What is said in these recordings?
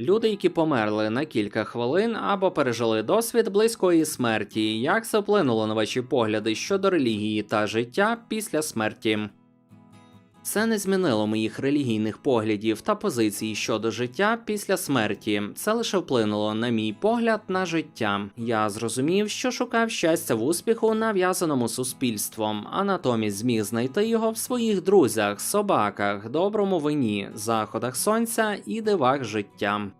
Люди, які померли на кілька хвилин або пережили досвід близької смерті, як це вплинуло на ваші погляди щодо релігії та життя після смерті? Це не змінило моїх релігійних поглядів та позицій щодо життя після смерті. Це лише вплинуло на мій погляд на життя. Я зрозумів, що шукав щастя в успіху, нав'язаному суспільством, а натомість зміг знайти його в своїх друзях, собаках, доброму вині, заходах сонця і дивах життя.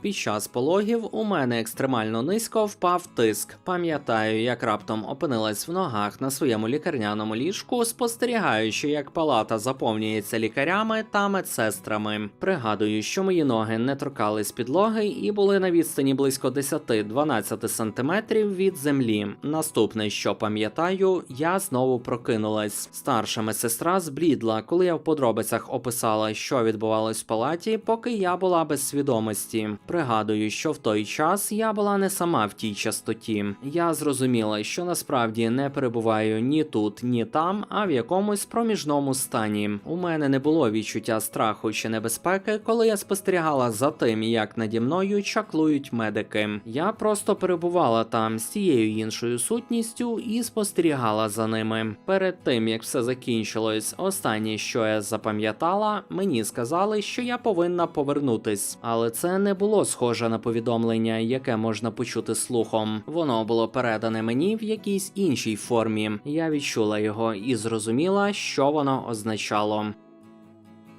Під час пологів у мене екстремально низько впав тиск. Пам'ятаю, як раптом опинилась в ногах на своєму лікарняному ліжку, спостерігаючи, як палата заповнюється лікарями та медсестрами. Пригадую, що мої ноги не торкались підлоги і були на відстані близько 10-12 сантиметрів від землі. Наступне, що пам'ятаю, я знову прокинулась. Старша медсестра зблідла, коли я в подробицях описала, що відбувалось в палаті, поки я була без свідомості. Пригадую, що в той час я була не сама в тій частоті. Я зрозуміла, що насправді не перебуваю ні тут, ні там, а в якомусь проміжному стані. У мене не було відчуття страху чи небезпеки, коли я спостерігала за тим, як наді мною чаклують медики. Я просто перебувала там з тією іншою сутністю і спостерігала за ними. Перед тим як все закінчилось, останнє, що я запам'ятала, мені сказали, що я повинна повернутись, але це не було схоже на повідомлення, яке можна почути слухом. Воно було передане мені в якійсь іншій формі. Я відчула його і зрозуміла, що воно означало.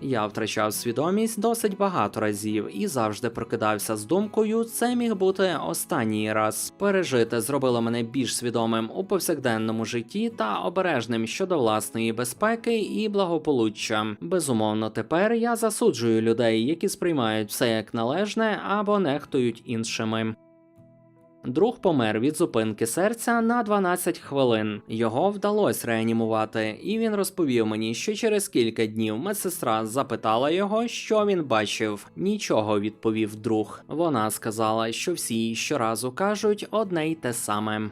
Я втрачав свідомість досить багато разів і завжди прокидався з думкою, це міг бути останній раз. Пережити зробило мене більш свідомим у повсякденному житті та обережним щодо власної безпеки і благополуччя. Безумовно, тепер я засуджую людей, які сприймають все як належне або нехтують іншими. Друг помер від зупинки серця на 12 хвилин. Його вдалося реанімувати, і він розповів мені, що через кілька днів медсестра запитала його, що він бачив. Нічого відповів друг. Вона сказала, що всі щоразу кажуть одне й те саме.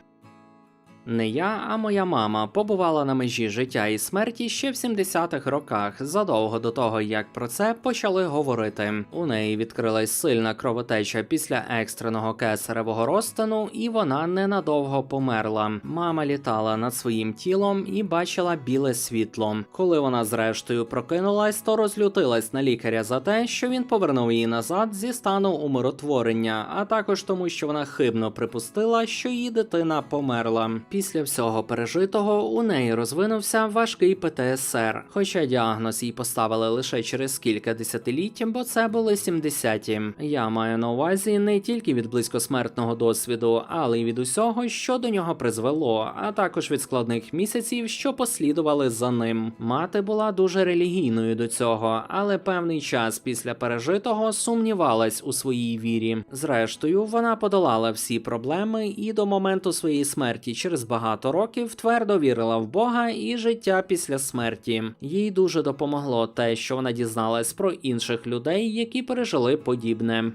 Не я, а моя мама побувала на межі життя і смерті ще в 70-х роках, задовго до того, як про це почали говорити. У неї відкрилась сильна кровотеча після екстреного кесаревого розтину, і вона ненадовго померла. Мама літала над своїм тілом і бачила біле світло. Коли вона зрештою прокинулась, то розлютилась на лікаря за те, що він повернув її назад зі стану умиротворення, а також тому, що вона хибно припустила, що її дитина померла. Після всього пережитого у неї розвинувся важкий ПТСР, хоча діагноз їй поставили лише через кілька десятиліть, бо це були 70-ті. Я маю на увазі не тільки від близькосмертного досвіду, але й від усього, що до нього призвело, а також від складних місяців, що послідували за ним. Мати була дуже релігійною до цього, але певний час після пережитого сумнівалась у своїй вірі. Зрештою, вона подолала всі проблеми і до моменту своєї смерті через багато років твердо вірила в Бога і життя після смерті. Їй дуже допомогло те, що вона дізналась про інших людей, які пережили подібне.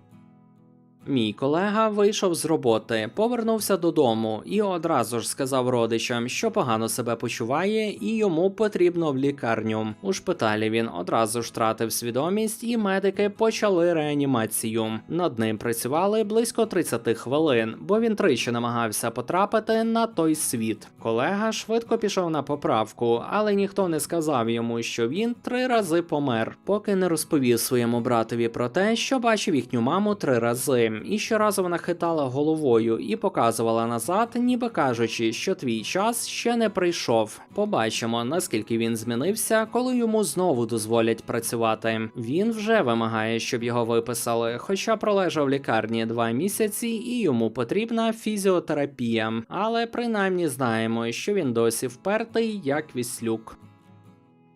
Мій колега вийшов з роботи, повернувся додому і одразу ж сказав родичам, що погано себе почуває, і йому потрібно в лікарню. У шпиталі він одразу ж втратив свідомість, і медики почали реанімацію. Над ним працювали близько 30 хвилин, бо він тричі намагався потрапити на той світ. Колега швидко пішов на поправку, але ніхто не сказав йому, що він три рази помер, поки не розповів своєму братові про те, що бачив їхню маму три рази і щоразу вона хитала головою і показувала назад, ніби кажучи, що твій час ще не прийшов. Побачимо, наскільки він змінився, коли йому знову дозволять працювати. Він вже вимагає, щоб його виписали, хоча пролежав в лікарні два місяці, і йому потрібна фізіотерапія. Але принаймні знаємо, що він досі впертий, як віслюк.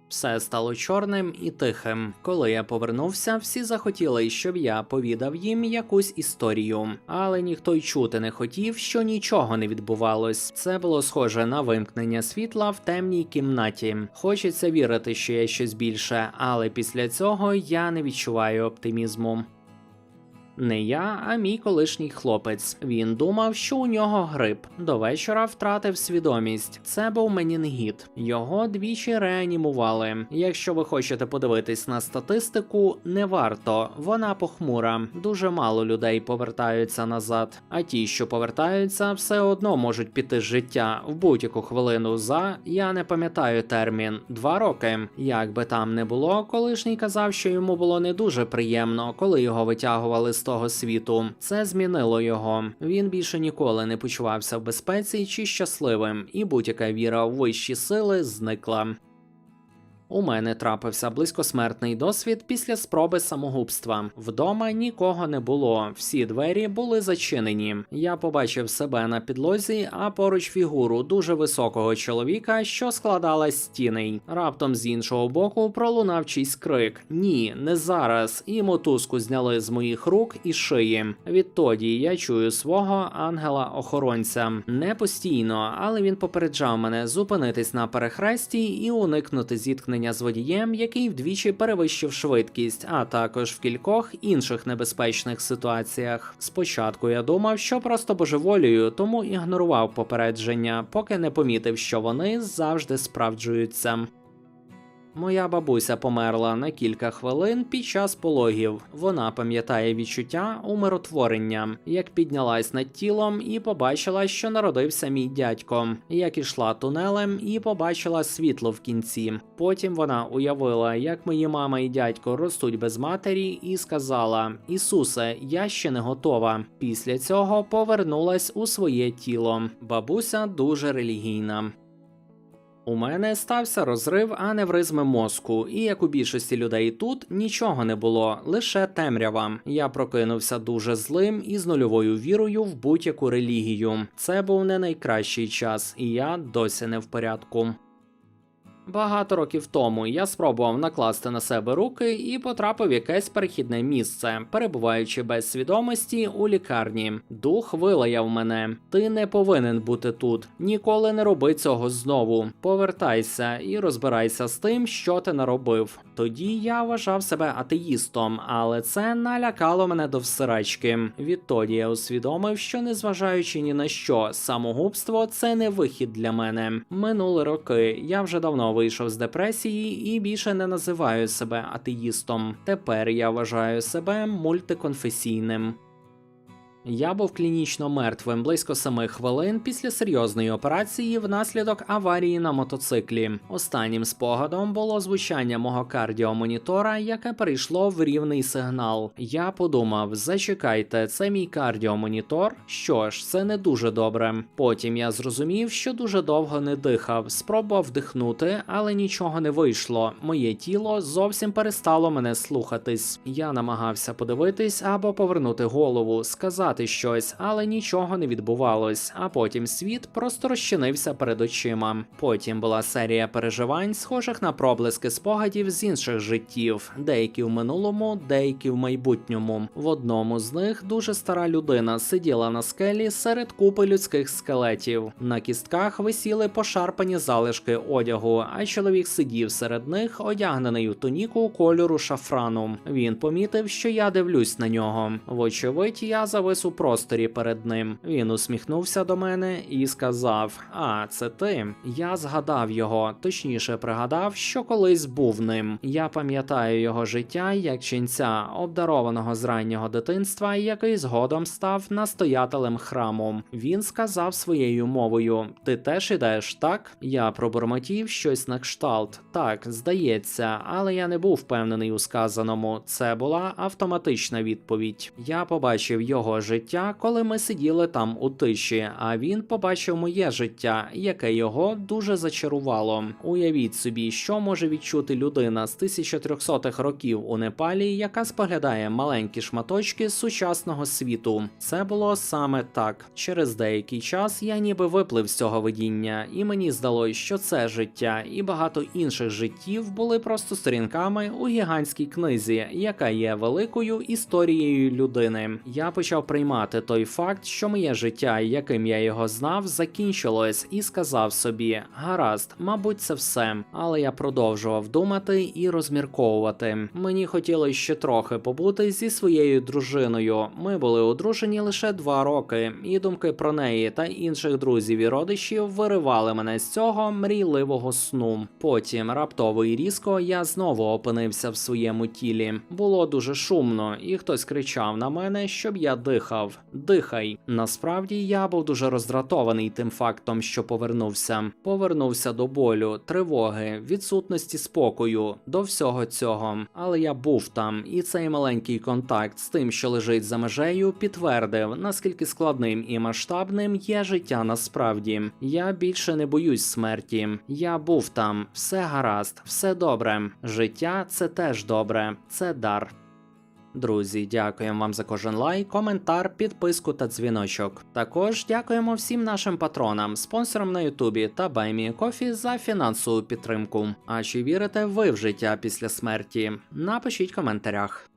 Все стало чорним і тихим. Коли я повернувся, всі захотіли, щоб я повідав їм якусь історію, але ніхто й чути не хотів, що нічого не відбувалось. Це було схоже на вимкнення світла в темній кімнаті. Хочеться вірити, що є щось більше, але після цього я не відчуваю оптимізму. Не я, а мій колишній хлопець. Він думав, що у нього грип. До вечора втратив свідомість. Це був менінгіт. Його двічі реанімували. Якщо ви хочете подивитись на статистику, не варто. Вона похмура. Дуже мало людей повертаються назад. А ті, що повертаються, все одно можуть піти з життя в будь-яку хвилину за я не пам'ятаю термін два роки. Як би там не було, колишній казав, що йому було не дуже приємно, коли його витягували з того світу. Це змінило його. Він більше ніколи не почувався в безпеці чи щасливим, і будь-яка віра в вищі сили зникла. У мене трапився близькосмертний досвід після спроби самогубства. Вдома нікого не було, всі двері були зачинені. Я побачив себе на підлозі, а поруч фігуру дуже високого чоловіка, що складала з стіней. Раптом з іншого боку пролунав чийсь крик: Ні, не зараз. І мотузку зняли з моїх рук і шиї. Відтоді я чую свого ангела-охоронця. Не постійно, але він попереджав мене зупинитись на перехресті і уникнути зіткнення з водієм, який вдвічі перевищив швидкість, а також в кількох інших небезпечних ситуаціях. Спочатку я думав, що просто божеволію, тому ігнорував попередження, поки не помітив, що вони завжди справджуються. Моя бабуся померла на кілька хвилин під час пологів. Вона пам'ятає відчуття умиротворення, як піднялась над тілом і побачила, що народився мій дядько, як ішла тунелем і побачила світло в кінці. Потім вона уявила, як мої мама і дядько ростуть без матері, і сказала: Ісусе, я ще не готова. Після цього повернулась у своє тіло. Бабуся дуже релігійна. У мене стався розрив аневризми мозку, і як у більшості людей тут нічого не було, лише темрява. Я прокинувся дуже злим і з нульовою вірою в будь-яку релігію. Це був не найкращий час, і я досі не в порядку. Багато років тому я спробував накласти на себе руки і потрапив в якесь перехідне місце, перебуваючи без свідомості у лікарні. Дух вилаяв мене. Ти не повинен бути тут. Ніколи не роби цього знову. Повертайся і розбирайся з тим, що ти наробив. Тоді я вважав себе атеїстом, але це налякало мене до всирачки. Відтоді я усвідомив, що незважаючи ні на що, самогубство це не вихід для мене. Минули роки. Я вже давно вийшов з депресії і більше не називаю себе атеїстом. Тепер я вважаю себе мультиконфесійним. Я був клінічно мертвим близько семи хвилин після серйозної операції внаслідок аварії на мотоциклі. Останнім спогадом було звучання мого кардіомонітора, яке перейшло в рівний сигнал. Я подумав: зачекайте, це мій кардіомонітор. Що ж, це не дуже добре. Потім я зрозумів, що дуже довго не дихав, спробував вдихнути, але нічого не вийшло. Моє тіло зовсім перестало мене слухатись. Я намагався подивитись або повернути голову, сказати щось, але нічого не відбувалось. А потім світ просто розчинився перед очима. Потім була серія переживань, схожих на проблиски спогадів з інших життів, деякі в минулому, деякі в майбутньому. В одному з них дуже стара людина сиділа на скелі серед купи людських скелетів. На кістках висіли пошарпані залишки одягу, а чоловік сидів серед них, одягнений у туніку кольору шафрану. Він помітив, що я дивлюсь на нього. Вочевидь, я завис у просторі перед ним. Він усміхнувся до мене і сказав: А, це ти. Я згадав його, точніше пригадав, що колись був ним. Я пам'ятаю його життя як ченця, обдарованого з раннього дитинства, який згодом став настоятелем храму. Він сказав своєю мовою: Ти теж ідеш, так? Я пробурмотів щось на кшталт. Так, здається, але я не був впевнений у сказаному. Це була автоматична відповідь. Я побачив його життя, коли ми сиділи там у тиші, а він побачив моє життя, яке його дуже зачарувало. Уявіть собі, що може відчути людина з 1300-х років у Непалі, яка споглядає маленькі шматочки сучасного світу. Це було саме так. Через деякий час я ніби виплив з цього видіння, і мені здалось, що це життя і багато інших життів були просто сторінками у гігантській книзі, яка є великою історією людини. Я почав сприймати той факт, що моє життя, яким я його знав, закінчилось, і сказав собі: гаразд, мабуть, це все. Але я продовжував думати і розмірковувати. Мені хотілося ще трохи побути зі своєю дружиною. Ми були одружені лише два роки, і думки про неї та інших друзів і родичів виривали мене з цього мрійливого сну. Потім раптово і різко я знову опинився в своєму тілі. Було дуже шумно, і хтось кричав на мене, щоб я дихав. Дихай. Насправді я був дуже роздратований тим фактом, що повернувся. Повернувся до болю, тривоги, відсутності спокою, до всього цього. Але я був там, і цей маленький контакт з тим, що лежить за межею, підтвердив, наскільки складним і масштабним є життя насправді. Я більше не боюсь смерті. Я був там, все гаразд, все добре. Життя це теж добре, це дар. Друзі, дякуємо вам за кожен лайк, коментар, підписку та дзвіночок. Також дякуємо всім нашим патронам, спонсорам на Ютубі та Баймі Кофі за фінансову підтримку. А чи вірите ви в життя після смерті? Напишіть в коментарях.